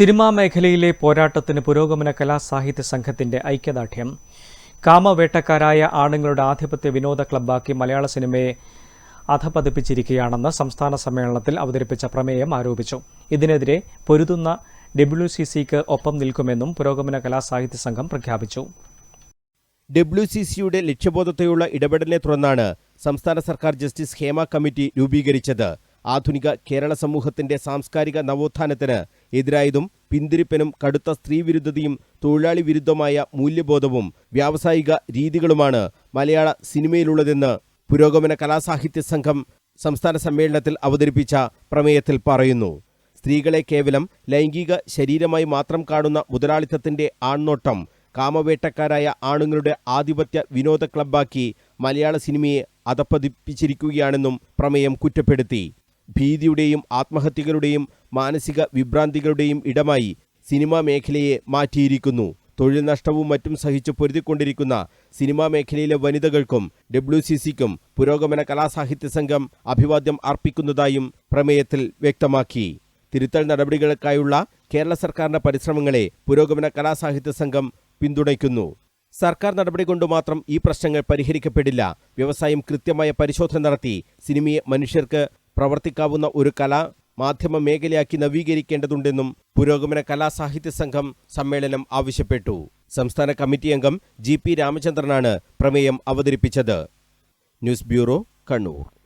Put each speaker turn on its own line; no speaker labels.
Cinema മേഖലയിലെ പോരാട്ടത്തിന് പുരോഗമന കലാസാഹിത്യ സംഘത്തിന്റെ ഐക്യദാർഢ്യം. കാമവേട്ടക്കാരായ ആണുങ്ങളുടെ ആധിപത്യ വിനോദ ക്ലബ്ബാക്കി മലയാള സിനിമയെ അധപതിപ്പിച്ചിരിക്കുകയാണെന്ന് സംസ്ഥാന സമ്മേളനത്തിൽ അവതരിപ്പിച്ച പ്രമേയം ആരോപിച്ചു. ഇതിനെതിരെ പൊരുതുന്ന ഡബ്ല്യു സി സിക്ക് ഒപ്പം നിൽക്കുമെന്നും പുരോഗമന കലാസാഹിത്യ സംഘം പ്രഖ്യാപിച്ചു.
ഡബ്ല്യു സി സിയുടെ ലക്ഷ്യബോധത്തെയുള്ള ഇടപെടലിനെ തുടർന്നാണ് സംസ്ഥാന സർക്കാർ ജസ്റ്റിസ് ഹേമ കമ്മിറ്റി രൂപീകരിച്ചത്. ആധുനിക കേരള സമൂഹത്തിന്റെ സാംസ്കാരിക നവോത്ഥാനത്തിന് എതിരായതും പിന്തിരിപ്പനും കടുത്ത സ്ത്രീവിരുദ്ധതയും തൊഴിലാളി വിരുദ്ധമായ മൂല്യബോധവും വ്യാവസായിക രീതികളുമാണ് മലയാള സിനിമയിലുള്ളതെന്ന് പുരോഗമന കലാസാഹിത്യ സംഘം സംസ്ഥാന സമ്മേളനത്തിൽ അവതരിപ്പിച്ച പ്രമേയത്തിൽ പറയുന്നു. സ്ത്രീകളെ കേവലം ലൈംഗിക ശരീരമായി മാത്രം കാണുന്ന മുതലാളിത്തത്തിന്റെ ആൺനോട്ടം കാമവേട്ടക്കാരായ ആണുങ്ങളുടെ ആധിപത്യ വിനോദ ക്ലബ്ബാക്കി മലയാള സിനിമയെ അധപ്പതിപ്പിച്ചിരിക്കുകയാണെന്നും പ്രമേയം കുറ്റപ്പെടുത്തി. ഭീതിയുടെയും ആത്മഹത്യകളുടെയും മാനസിക വിഭ്രാന്തികളുടെയും ഇടമായി സിനിമാ മേഖലയെ മാറ്റിയിരിക്കുന്നു. തൊഴിൽ നഷ്ടവും മറ്റും സഹിച്ച് പൊരുതിക്കൊണ്ടിരിക്കുന്ന സിനിമാ മേഖലയിലെ വനിതകൾക്കും ഡബ്ല്യു സി സിക്കും പുരോഗമന കലാസാഹിത്യ സംഘം അഭിവാദ്യം അർപ്പിക്കുന്നതായും പ്രമേയത്തിൽ വ്യക്തമാക്കി. തിരുത്തൽ നടപടികൾക്കായുള്ള കേരള സർക്കാരിന്റെ പരിശ്രമങ്ങളെ പുരോഗമന കലാസാഹിത്യ സംഘം പിന്തുണയ്ക്കുന്നു. സർക്കാർ നടപടി കൊണ്ട് മാത്രം ഈ പ്രശ്നങ്ങൾ പരിഹരിക്കപ്പെടില്ല. വ്യവസായം കൃത്യമായ പരിശോധന നടത്തി സിനിമയെ മനുഷ്യർക്ക് പ്രവർത്തിക്കാവുന്ന ഒരു കലാ മാധ്യമ മേഖലയാക്കി നവീകരിക്കേണ്ടതുണ്ടെന്നും പുരോഗമന കലാസാഹിത്യ സംഘം സമ്മേളനം ആവശ്യപ്പെട്ടു. സംസ്ഥാന കമ്മിറ്റി അംഗം ജി പി രാമചന്ദ്രനാണ് പ്രമേയം അവതരിപ്പിച്ചത്. News bureau Kannur.